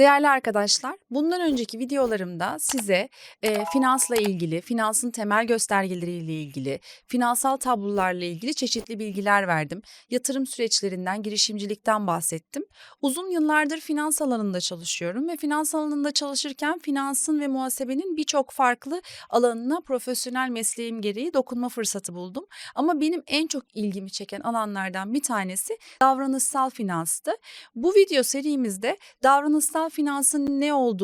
Değerli arkadaşlar, bundan önceki videolarımda size e, finansla ilgili, finansın temel göstergeleriyle ilgili, finansal tablolarla ilgili çeşitli bilgiler verdim. Yatırım süreçlerinden, girişimcilikten bahsettim. Uzun yıllardır finans alanında çalışıyorum ve finans alanında çalışırken finansın ve muhasebenin birçok farklı alanına profesyonel mesleğim gereği dokunma fırsatı buldum. Ama benim en çok ilgimi çeken alanlardan bir tanesi davranışsal finanstı. Bu video serimizde davranışsal finansın ne olduğunu,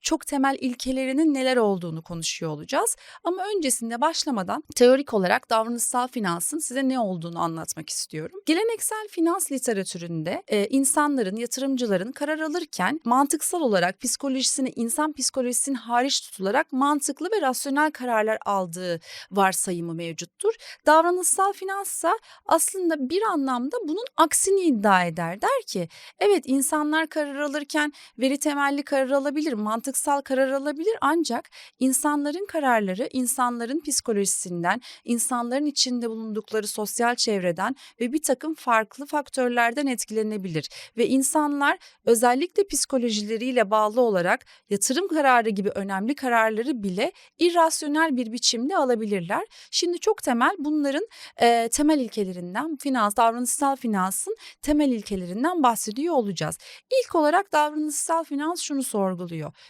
çok temel ilkelerinin neler olduğunu konuşuyor olacağız. Ama öncesinde başlamadan teorik olarak davranışsal finansın size ne olduğunu anlatmak istiyorum. Geleneksel finans literatüründe e, insanların, yatırımcıların karar alırken mantıksal olarak psikolojisini insan psikolojisinin hariç tutularak mantıklı ve rasyonel kararlar aldığı varsayımı mevcuttur. Davranışsal finanssa aslında bir anlamda bunun aksini iddia eder. Der ki evet insanlar karar alırken veri temelli karar alabilir, mantıksal karar alabilir ancak insanların kararları insanların psikolojisinden, insanların içinde bulundukları sosyal çevreden ve bir takım farklı faktörlerden etkilenebilir ve insanlar özellikle psikolojileriyle bağlı olarak yatırım kararı gibi önemli kararları bile irrasyonel bir biçimde alabilirler. Şimdi çok temel bunların e, temel ilkelerinden finans, davranışsal finansın temel ilkelerinden bahsediyor olacağız. İlk olarak davranışsal finans şunu sorguluyor.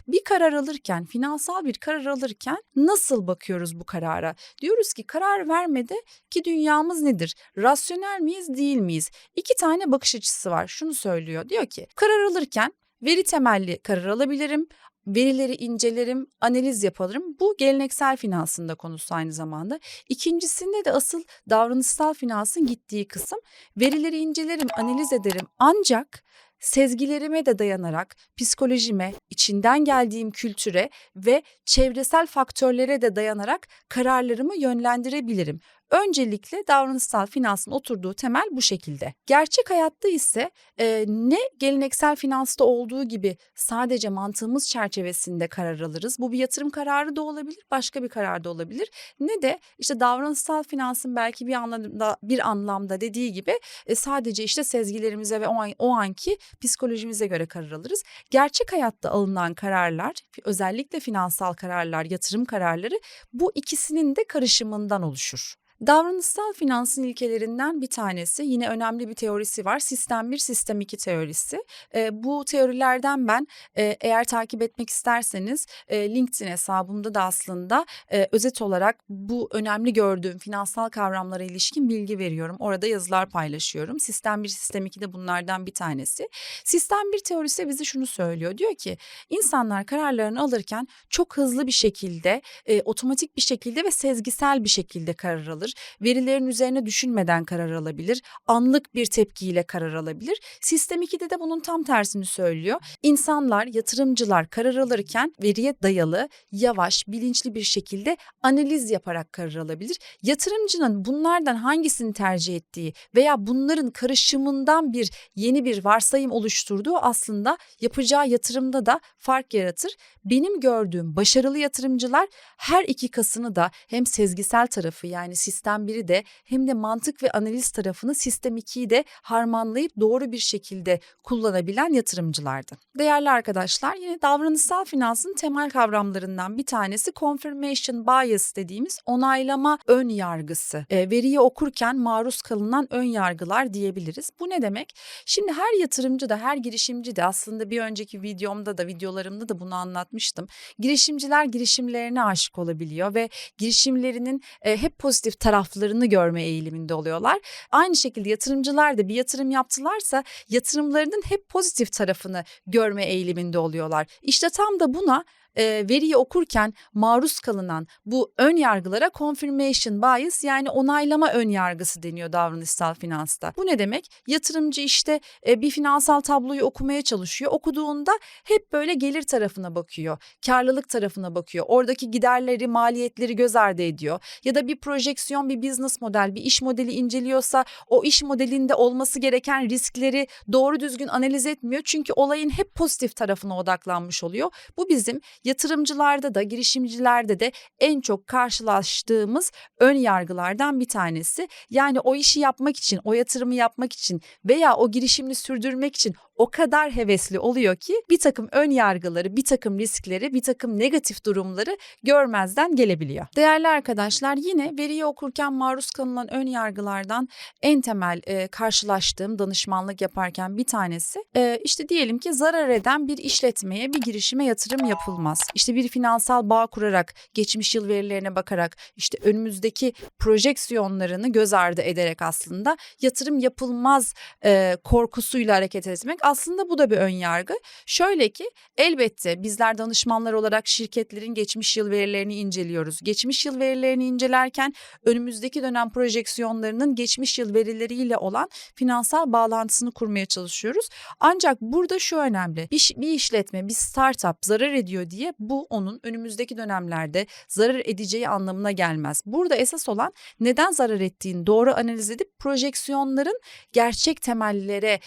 Bir karar alırken, finansal bir karar alırken nasıl bakıyoruz bu karara? Diyoruz ki karar vermede ki dünyamız nedir? Rasyonel miyiz, değil miyiz? İki tane bakış açısı var. Şunu söylüyor. Diyor ki karar alırken veri temelli karar alabilirim verileri incelerim, analiz yaparım. Bu geleneksel finansın da konusu aynı zamanda. İkincisinde de asıl davranışsal finansın gittiği kısım verileri incelerim, analiz ederim. Ancak sezgilerime de dayanarak psikolojime, içinden geldiğim kültüre ve çevresel faktörlere de dayanarak kararlarımı yönlendirebilirim. Öncelikle davranışsal finansın oturduğu temel bu şekilde. Gerçek hayatta ise e, ne geleneksel finansta olduğu gibi sadece mantığımız çerçevesinde karar alırız. Bu bir yatırım kararı da olabilir, başka bir karar da olabilir. Ne de işte davranışsal finansın belki bir anlamda bir anlamda dediği gibi e, sadece işte sezgilerimize ve o, an, o anki psikolojimize göre karar alırız. Gerçek hayatta alınan kararlar, özellikle finansal kararlar, yatırım kararları bu ikisinin de karışımından oluşur. Davranışsal finansın ilkelerinden bir tanesi yine önemli bir teorisi var. Sistem 1, sistem 2 teorisi. E, bu teorilerden ben e, eğer takip etmek isterseniz e, LinkedIn hesabımda da aslında e, özet olarak bu önemli gördüğüm finansal kavramlara ilişkin bilgi veriyorum. Orada yazılar paylaşıyorum. Sistem 1, sistem 2 de bunlardan bir tanesi. Sistem 1 teorisi bize şunu söylüyor. Diyor ki insanlar kararlarını alırken çok hızlı bir şekilde, e, otomatik bir şekilde ve sezgisel bir şekilde karar alır verilerin üzerine düşünmeden karar alabilir, anlık bir tepkiyle karar alabilir. Sistem 2'de de bunun tam tersini söylüyor. İnsanlar, yatırımcılar karar alırken veriye dayalı, yavaş, bilinçli bir şekilde analiz yaparak karar alabilir. Yatırımcının bunlardan hangisini tercih ettiği veya bunların karışımından bir yeni bir varsayım oluşturduğu aslında yapacağı yatırımda da fark yaratır. Benim gördüğüm başarılı yatırımcılar her iki kasını da hem sezgisel tarafı yani sistem 1'i de hem de mantık ve analiz tarafını sistem 2'yi de harmanlayıp doğru bir şekilde kullanabilen yatırımcılardı. Değerli arkadaşlar yine davranışsal finansın temel kavramlarından bir tanesi confirmation bias dediğimiz onaylama ön yargısı. E, veriyi okurken maruz kalınan ön yargılar diyebiliriz. Bu ne demek? Şimdi her yatırımcı da her girişimci de aslında bir önceki videomda da videolarımda da bunu anlatmıştım. Girişimciler girişimlerine aşık olabiliyor ve girişimlerinin e, hep pozitif taraflarını görme eğiliminde oluyorlar. Aynı şekilde yatırımcılar da bir yatırım yaptılarsa yatırımlarının hep pozitif tarafını görme eğiliminde oluyorlar. İşte tam da buna e, veriyi okurken maruz kalınan bu ön yargılara confirmation bias yani onaylama ön yargısı deniyor davranışsal finansta. Bu ne demek? Yatırımcı işte e, bir finansal tabloyu okumaya çalışıyor. Okuduğunda hep böyle gelir tarafına bakıyor. Karlılık tarafına bakıyor. Oradaki giderleri, maliyetleri göz ardı ediyor. Ya da bir projeksiyon, bir business model, bir iş modeli inceliyorsa o iş modelinde olması gereken riskleri doğru düzgün analiz etmiyor. Çünkü olayın hep pozitif tarafına odaklanmış oluyor. Bu bizim yatırımcılarda da girişimcilerde de en çok karşılaştığımız ön yargılardan bir tanesi. Yani o işi yapmak için, o yatırımı yapmak için veya o girişimini sürdürmek için o kadar hevesli oluyor ki bir takım ön yargıları, bir takım riskleri, bir takım negatif durumları görmezden gelebiliyor. Değerli arkadaşlar yine veriyi okurken maruz kalınan ön yargılardan en temel e, karşılaştığım danışmanlık yaparken bir tanesi e, işte diyelim ki zarar eden bir işletmeye bir girişime yatırım yapılmaz. İşte bir finansal bağ kurarak geçmiş yıl verilerine bakarak işte önümüzdeki projeksiyonlarını göz ardı ederek aslında yatırım yapılmaz e, korkusuyla hareket etmek aslında bu da bir ön yargı. Şöyle ki elbette bizler danışmanlar olarak şirketlerin geçmiş yıl verilerini inceliyoruz. Geçmiş yıl verilerini incelerken önümüzdeki dönem projeksiyonlarının geçmiş yıl verileriyle olan finansal bağlantısını kurmaya çalışıyoruz. Ancak burada şu önemli. Bir, bir işletme, bir startup zarar ediyor diye bu onun önümüzdeki dönemlerde zarar edeceği anlamına gelmez. Burada esas olan neden zarar ettiğini doğru analiz edip projeksiyonların gerçek temellere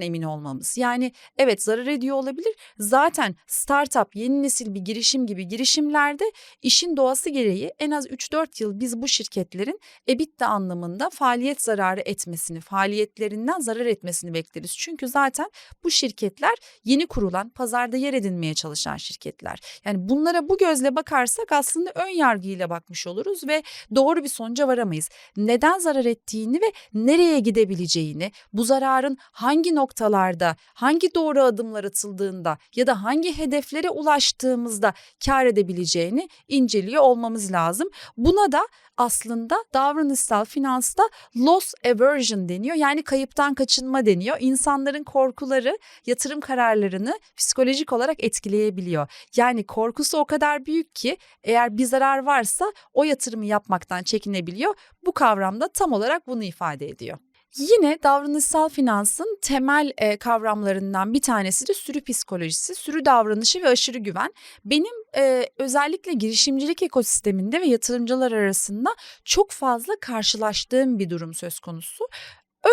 oturduğundan emin olmamız. Yani evet zarar ediyor olabilir. Zaten startup, yeni nesil bir girişim gibi girişimlerde işin doğası gereği en az 3-4 yıl biz bu şirketlerin EBITDA anlamında faaliyet zararı etmesini, faaliyetlerinden zarar etmesini bekleriz. Çünkü zaten bu şirketler yeni kurulan, pazarda yer edinmeye çalışan şirketler. Yani bunlara bu gözle bakarsak aslında ön yargıyla bakmış oluruz ve doğru bir sonuca varamayız. Neden zarar ettiğini ve nereye gidebileceğini, bu zararın hangi noktalarda, hangi doğru adımlar atıldığında ya da hangi hedeflere ulaştığımızda kar edebileceğini inceliyor olmamız lazım. Buna da aslında davranışsal finansta loss aversion deniyor. Yani kayıptan kaçınma deniyor. İnsanların korkuları yatırım kararlarını psikolojik olarak etkileyebiliyor. Yani korkusu o kadar büyük ki eğer bir zarar varsa o yatırımı yapmaktan çekinebiliyor. Bu kavramda tam olarak bunu ifade ediyor. Yine davranışsal finansın temel e, kavramlarından bir tanesi de sürü psikolojisi, sürü davranışı ve aşırı güven. Benim e, özellikle girişimcilik ekosisteminde ve yatırımcılar arasında çok fazla karşılaştığım bir durum söz konusu.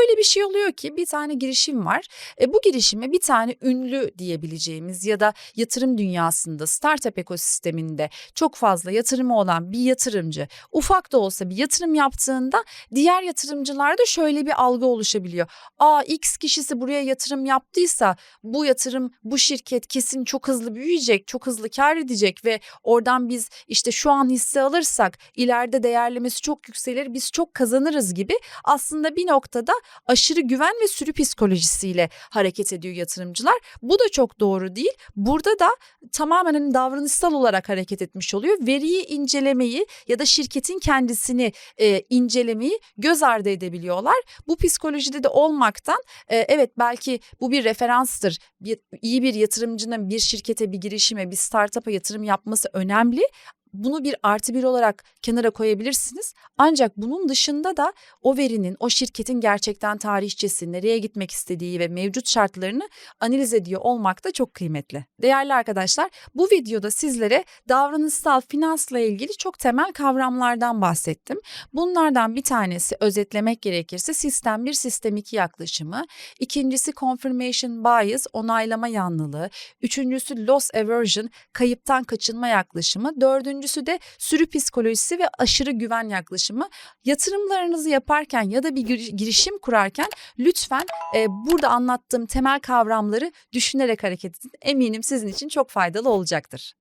Öyle bir şey oluyor ki bir tane girişim var. E, bu girişime bir tane ünlü diyebileceğimiz ya da yatırım dünyasında, startup ekosisteminde çok fazla yatırımı olan bir yatırımcı ufak da olsa bir yatırım yaptığında diğer yatırımcılarda şöyle bir algı oluşabiliyor. Aa X kişisi buraya yatırım yaptıysa bu yatırım bu şirket kesin çok hızlı büyüyecek, çok hızlı kar edecek ve oradan biz işte şu an hisse alırsak ileride değerlemesi çok yükselir, biz çok kazanırız gibi aslında bir noktada aşırı güven ve sürü psikolojisiyle hareket ediyor yatırımcılar. Bu da çok doğru değil. Burada da tamamen hani davranışsal olarak hareket etmiş oluyor. Veriyi incelemeyi ya da şirketin kendisini e, incelemeyi göz ardı edebiliyorlar. Bu psikolojide de olmaktan e, evet belki bu bir referanstır. Bir, iyi bir yatırımcının bir şirkete, bir girişime, bir startup'a yatırım yapması önemli bunu bir artı bir olarak kenara koyabilirsiniz. Ancak bunun dışında da o verinin, o şirketin gerçekten tarihçesi, nereye gitmek istediği ve mevcut şartlarını analiz ediyor olmak da çok kıymetli. Değerli arkadaşlar, bu videoda sizlere davranışsal finansla ilgili çok temel kavramlardan bahsettim. Bunlardan bir tanesi özetlemek gerekirse sistem 1, sistem 2 yaklaşımı. İkincisi confirmation bias, onaylama yanlılığı. Üçüncüsü loss aversion, kayıptan kaçınma yaklaşımı. Dördüncüsü Üçüncüsü de sürü psikolojisi ve aşırı güven yaklaşımı. Yatırımlarınızı yaparken ya da bir girişim kurarken lütfen e, burada anlattığım temel kavramları düşünerek hareket edin. Eminim sizin için çok faydalı olacaktır.